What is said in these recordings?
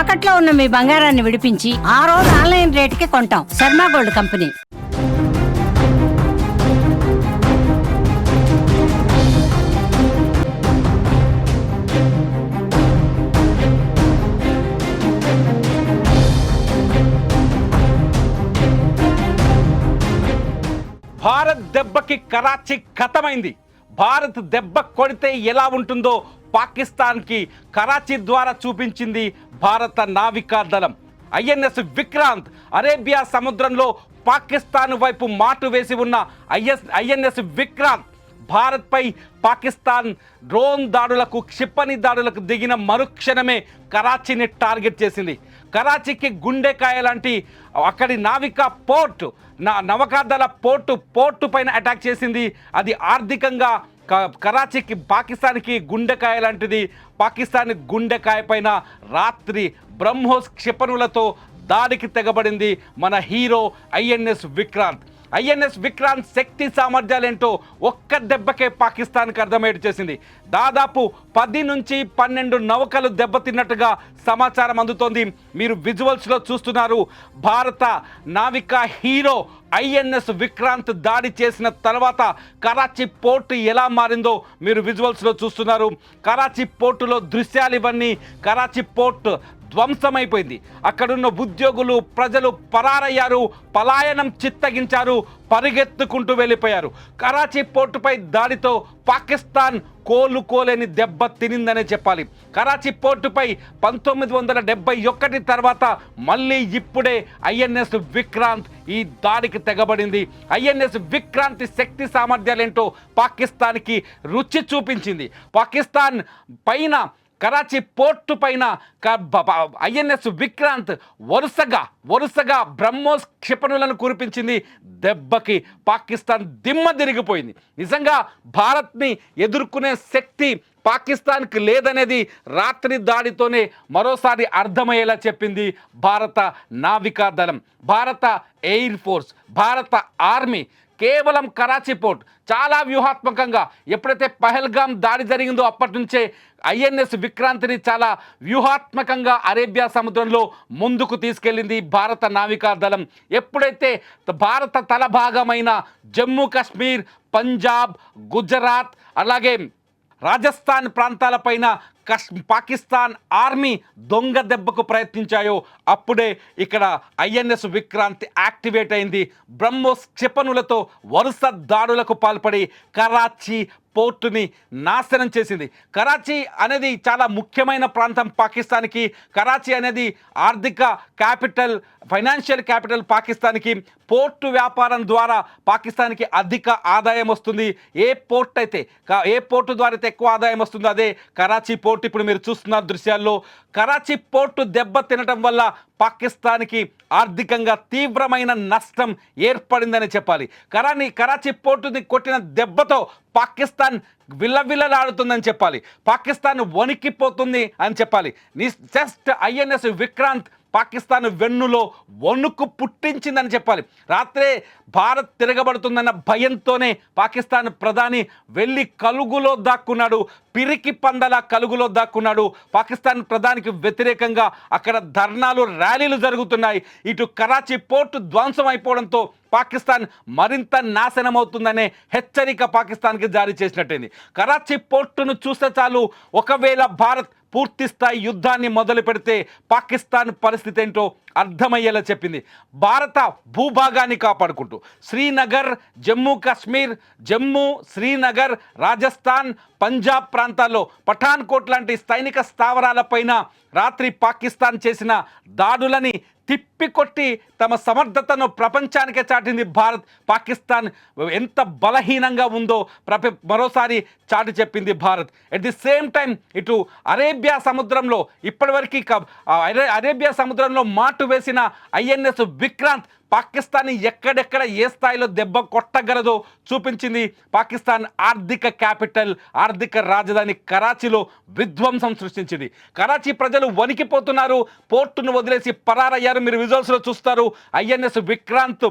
తాకట్లో ఉన్న మీ బంగారాన్ని విడిపించి ఆ రోజు ఆన్లైన్ రేటుకి కొంటాం. Sharma gold company. భారత్ దెబ్బకి కరాచీ ఖతమైంది. భారత్ దెబ్బ కొడితే ఎలా ఉంటుందో పాకిస్తాన్కి కరాచీ ద్వారా చూపించింది భారత నావికా దళం. ఐఎన్ఎస్ విక్రాంత్ అరేబియా సముద్రంలో పాకిస్తాన్ వైపు మాటు వేసి ఉన్న ఐఎస్ ఐఎన్ఎస్ విక్రాంత్ భారత్పై పాకిస్తాన్ డ్రోన్ దాడులకు క్షిపణి దాడులకు దిగిన మరుక్షణమే కరాచీని టార్గెట్ చేసింది. కరాచీకి గుండెకాయ లాంటి అక్కడి నావికా పోర్ట్ నా నవకాదళ పోర్టు పోర్టు పైన అటాక్ చేసింది. అది ఆర్థికంగా కరాచీకి పాకిస్తాన్కి గుండెకాయ లాంటిది. పాకిస్తాన్ గుండెకాయ పైన రాత్రి బ్రహ్మోస్ క్షిపణులతో దాడికి తెగబడింది మన hero INS Vikrant. INS Vikrant శక్తి సామర్థ్యాలేంటో ఒక్క దెబ్బకే పాకిస్తాన్కి అర్థమయ్యేట్టు చేసింది. దాదాపు పది నుంచి పన్నెండు నౌకలు దెబ్బతిన్నట్టుగా సమాచారం అందుతోంది. మీరు విజువల్స్లో చూస్తున్నారు. భారత నావికా హీరో ఐఎన్ఎస్ విక్రాంత్ దాడి చేసిన తర్వాత కరాచీ పోర్టు ఎలా మారిందో మీరు విజువల్స్లో చూస్తున్నారు. కరాచీ పోర్టులో దృశ్యాలు ఇవన్నీ కరాచీ పోర్ట్ ధ్వంసమైపోయింది. అక్కడున్న ఉద్యోగులు ప్రజలు పరారయ్యారు పలాయనం చిత్తగించారు పరిగెత్తుకుంటూ వెళ్ళిపోయారు. కరాచీ పోర్టుపై దాడితో పాకిస్తాన్ కోలుకోలేని దెబ్బ తినిందనే చెప్పాలి. కరాచీ పోర్టుపై పంతొమ్మిది వందల డెబ్బై ఒకటి తర్వాత మళ్ళీ ఇప్పుడే ఐఎన్ఎస్ విక్రాంత్ ఈ దాడికి తెగబడింది. ఐఎన్ఎస్ విక్రాంతి శక్తి సామర్థ్యాలేంటో పాకిస్తాన్కి రుచి చూపించింది. పాకిస్తాన్ పైన కరాచీ పోర్టు పైన ఐఎన్ఎస్ విక్రాంత్ వరుసగా వరుసగా బ్రహ్మోస్ క్షిపణులను కురిపించింది దెబ్బకి పాకిస్తాన్ దిమ్మ తిరిగిపోయింది. నిజంగా భారత్ని ఎదుర్కొనే శక్తి పాకిస్తాన్కి లేదనేది రాత్రి దాడితోనే మరోసారి అర్థమయ్యేలా చెప్పింది భారత నావికా దళం భారత ఎయిర్ ఫోర్స్ భారత ఆర్మీ కేవలం కరాచీ పోర్ట్. చాలా వ్యూహాత్మకంగా ఎప్పుడైతే పహల్గామ్ దాడి జరిగిందో అప్పటి నుంచే ఐఎన్ఎస్ విక్రాంతిని చాలా వ్యూహాత్మకంగా అరేబియా సముద్రంలో ముందుకు తీసుకెళ్ళింది భారత నావికా దళం. ఎప్పుడైతే భారత తల భాగమైన జమ్మూ కాశ్మీర్ పంజాబ్ గుజరాత్ అలాగే రాజస్థాన్ ప్రాంతాలపైన కష్ పాకిస్తాన్ ఆర్మీ దొంగ దెబ్బకు ప్రయత్నించాయో అప్పుడే ఇక్కడ ఐఎన్ఎస్ విక్రాంతి యాక్టివేట్ అయింది. బ్రహ్మోస్ క్షిపణులతో వరుస దాడులకు పాల్పడి కరాచీ పోర్టుని నాశనం చేసింది. కరాచీ అనేది చాలా ముఖ్యమైన ప్రాంతం పాకిస్తాన్కి. కరాచీ అనేది ఆర్థిక క్యాపిటల్ ఫైనాన్షియల్ క్యాపిటల్ పాకిస్తాన్కి. పోర్టు వ్యాపారం ద్వారా పాకిస్తాన్కి అధిక ఆదాయం వస్తుంది. ఏ పోర్ట్ అయితే కా- ఏ పోర్టు ద్వారా అయితే ఎక్కువ ఆదాయం వస్తుందో అదే కరాచీ పోర్ట్. ఇప్పుడు మీరు చూస్తున్న దృశ్యాల్లో కరాచీ పోర్టు దెబ్బ తినటం వల్ల పాకిస్తాన్కి ఆర్థికంగా తీవ్రమైన నష్టం ఏర్పడిందని చెప్పాలి. కరాని కరాచీ పోర్టుని కొట్టిన దెబ్బతో పాకిస్తాన్ విల్లవిల్లలాడుతుందని చెప్పాలి. పాకిస్తాన్ వణికిపోతుంది అని చెప్పాలి. జస్ట్ ఐఎన్ఎస్ విక్రాంత్ పాకిస్తాన్ వెన్నులో వణుకు పుట్టించిందని చెప్పాలి. రాత్రే భారత్ తిరగబడుతుందన్న భయంతోనే పాకిస్తాన్ ప్రధాని వెళ్ళి కలుగులో దాక్కున్నాడు. పిరికి పందల కలుగులో దాక్కున్నాడు. పాకిస్తాన్ ప్రధానికి వ్యతిరేకంగా అక్కడ ధర్నాలు ర్యాలీలు జరుగుతున్నాయి. ఇటు కరాచీ పోర్టు ధ్వంసం అయిపోవడంతో పాకిస్తాన్ మరింత నాశనం అవుతుందనే హెచ్చరిక పాకిస్తాన్కి జారీ చేసినట్టయింది. కరాచీ పోర్టును చూస్తే చాలు ఒకవేళ భారత్ పూర్తి స్థాయి యుద్ధాన్ని మొదలు పెడితే పాకిస్తాన్ పరిస్థితి ఏంటో అర్థమయ్యేలా చెప్పింది. భారత భూభాగాన్ని కాపాడుకుంటూ శ్రీనగర్ జమ్మూ కాశ్మీర్ జమ్మూ శ్రీనగర్ రాజస్థాన్ పంజాబ్ ప్రాంతాల్లో పఠాన్కోట్ లాంటి సైనిక స్థావరాలపైన రాత్రి పాకిస్తాన్ చేసిన దాడులని తిప్పికొట్టి తమ సమర్థతను ప్రపంచానికే చాటింది భారత్. పాకిస్తాన్ ఎంత బలహీనంగా ఉందో ప్రప మరోసారి చాటి చెప్పింది Bharat. At the same time ఇటు అరేబియా సముద్రంలో ఇప్పటివరకు అరేబియా సముద్రంలో మాటు వేసిన ఐఎన్ఎస్ విక్రాంత్ పాకిస్తాన్ ఎక్కడెక్కడ ఏ స్థాయిలో దెబ్బ కొట్టగలదో చూపించింది పాకిస్తాన్ ఆర్థిక క్యాపిటల్ ఆర్థిక రాజధాని కరాచీలో విధ్వంసం సృష్టించింది. కరాచీ ప్రజలు వణికిపోతున్నారు పోర్టును వదిలేసి పరారయ్యారు. మీరు విజువల్స్లో చూస్తారు ఐఎన్ఎస్ విక్రాంత్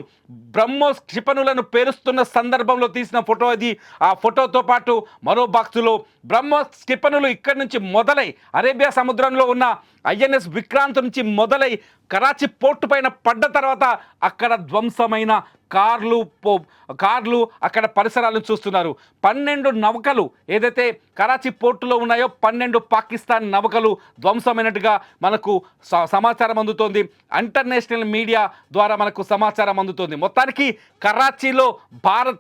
బ్రహ్మోస్ క్షిపణులను పేరుస్తున్న సందర్భంలో తీసిన ఫోటో అది. ఆ ఫోటోతో పాటు మరో బాక్సులో బ్రహ్మోస్ క్షిపణులు ఇక్కడి నుంచి మొదలై అరేబియా సముద్రంలో ఉన్న ఐఎన్ఎస్ విక్రాంత్ నుంచి మొదలై కరాచీ పోర్టు పైన పడ్డ తర్వాత అక్కడ ధ్వంసమైన కార్లు పో కార్లు అక్కడ పరిసరాలను చూస్తున్నారు. పన్నెండు నౌకలు ఏదైతే కరాచీ పోర్టులో ఉన్నాయో పన్నెండు పాకిస్తాన్ నౌకలు ధ్వంసమైనట్టుగా మనకు స- సమాచారం అందుతోంది. ఇంటర్నేషనల్ మీడియా ద్వారా మనకు సమాచారం అందుతోంది. మొత్తానికి కరాచీలో భారత్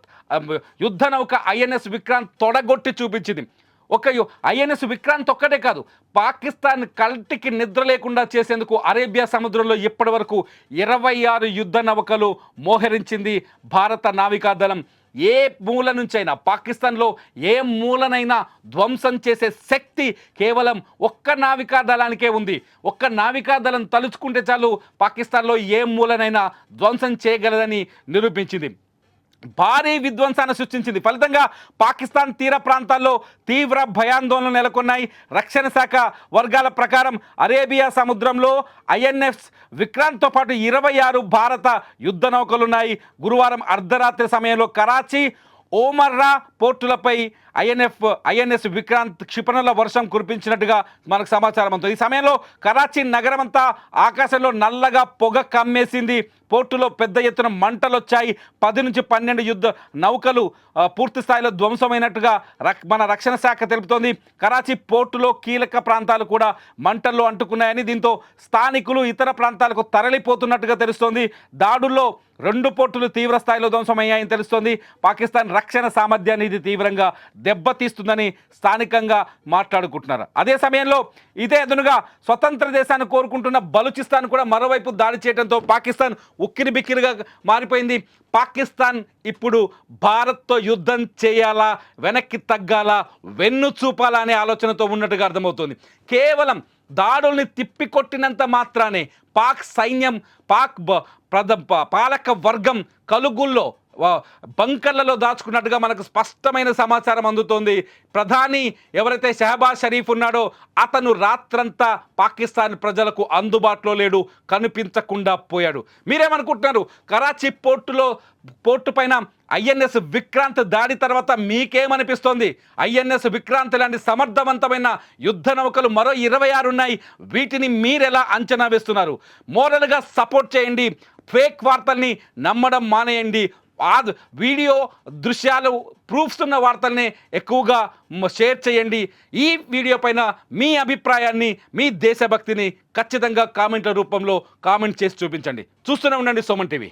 యుద్ధ నౌక ఐఎన్ఎస్ విక్రాంత్ తొడగొట్టి చూపించింది. ఒక ఐఎన్ఎస్ విక్రాంత్ ఒక్కటే కాదు. పాకిస్తాన్ కంటికి నిద్ర లేకుండా చేసేందుకు అరేబియా సముద్రంలో ఇప్పటి వరకు ఇరవై ఆరు యుద్ధ నౌకలు మోహరించింది భారత నావికాదళం. ఏ మూల నుంచైనా పాకిస్తాన్లో ఏ మూలనైనా ధ్వంసం చేసే శక్తి కేవలం ఒక్క నావికా దళానికే ఉంది. ఒక్క నావికా దళం తలుచుకుంటే చాలు పాకిస్తాన్లో ఏ మూలనైనా ధ్వంసం చేయగలదని నిరూపించింది. భారీ విధ్వంసాన్ని సృష్టించింది. ఫలితంగా పాకిస్తాన్ తీర ప్రాంతాల్లో తీవ్ర భయాందోళనలు నెలకొన్నాయి. రక్షణ శాఖ వర్గాల ప్రకారం అరేబియా సముద్రంలో ఐఎన్ఎఫ్ విక్రాంత్తో పాటు ఇరవై ఆరు భారత యుద్ధ నౌకలున్నాయి. గురువారం అర్ధరాత్రి సమయంలో కరాచీ ఓమర్రా పోర్టులపై ఐఎన్ఎఫ్ ఐఎన్ఎస్ విక్రాంత్ క్షిపణుల వర్షం కురిపించినట్టుగా మనకు సమాచారం అందుతుంది. ఈ సమయంలో కరాచీ నగరం అంతా ఆకాశంలో నల్లగా పొగ కమ్మేసింది. పోర్టులో పెద్ద ఎత్తున మంటలు వచ్చాయి పది నుంచి పన్నెండు యుద్ధ నౌకలు పూర్తి స్థాయిలో ధ్వంసమైనట్టుగా మన రక్షణ శాఖ తెలుపుతోంది. కరాచీ పోర్టులో కీలక ప్రాంతాలు కూడా మంటల్లో అంటుకున్నాయని దీంతో స్థానికులు ఇతర ప్రాంతాలకు తరలిపోతున్నట్టుగా తెలుస్తోంది. దాడుల్లో రెండు పోర్టులు తీవ్ర స్థాయిలో ధ్వంసమయ్యాయని తెలుస్తోంది. పాకిస్తాన్ రక్షణ సామర్థ్యాన్ని ఇది తీవ్రంగా దెబ్బతీస్తుందని స్థానికంగా మాట్లాడుకుంటున్నారు. అదే సమయంలో ఇదే అదునుగా స్వతంత్ర దేశాన్ని కోరుకుంటున్న బలూచిస్తాన్ కూడా మరోవైపు దాడి చేయడంతో పాకిస్తాన్ ఉక్కిరి బిక్కిరిగా మారిపోయింది. పాకిస్తాన్ ఇప్పుడు భారత్తో యుద్ధం చేయాలా వెనక్కి తగ్గాలా వెన్ను చూపాలా అనే ఆలోచనతో ఉన్నట్టుగా అర్థమవుతుంది. కేవలం దాడుల్ని తిప్పికొట్టినంత మాత్రానే పాక్ సైన్యం పాక్ ప్రద పాలక వర్గం కలుగుల్లో బంకర్లలో దాచుకున్నట్టుగా మనకు స్పష్టమైన సమాచారం అందుతోంది. ప్రధాని ఎవరైతే షహబాజ్ షరీఫ్ ఉన్నాడో అతను రాత్రంతా పాకిస్తాన్ ప్రజలకు అందుబాటులో లేడు కనిపించకుండా పోయాడు. మీరేమనుకుంటున్నారు? కరాచీ పోర్టులో పోర్టు పైన ఐఎన్ఎస్ విక్రాంత్ దాడి తర్వాత మీకేమనిపిస్తోంది? ఐఎన్ఎస్ విక్రాంత్ లాంటి సమర్థవంతమైన యుద్ధ నౌకలు మరో ఇరవై ఆరు ఉన్నాయి. వీటిని మీరెలా అంచనా వేస్తున్నారు? మోరల్గా సపోర్ట్ చేయండి. ఫేక్ వార్తల్ని నమ్మడం మానేయండి. వీడియో దృశ్యాలు ప్రూఫ్స్ ఉన్న వార్తల్ని ఎక్కువగా షేర్ చేయండి. ఈ వీడియో పైన మీ అభిప్రాయాన్ని మీ దేశభక్తిని ఖచ్చితంగా కామెంట్ల రూపంలో కామెంట్ చేసి చూపించండి. చూస్తూనే ఉండండి సోమన్ టీవీ.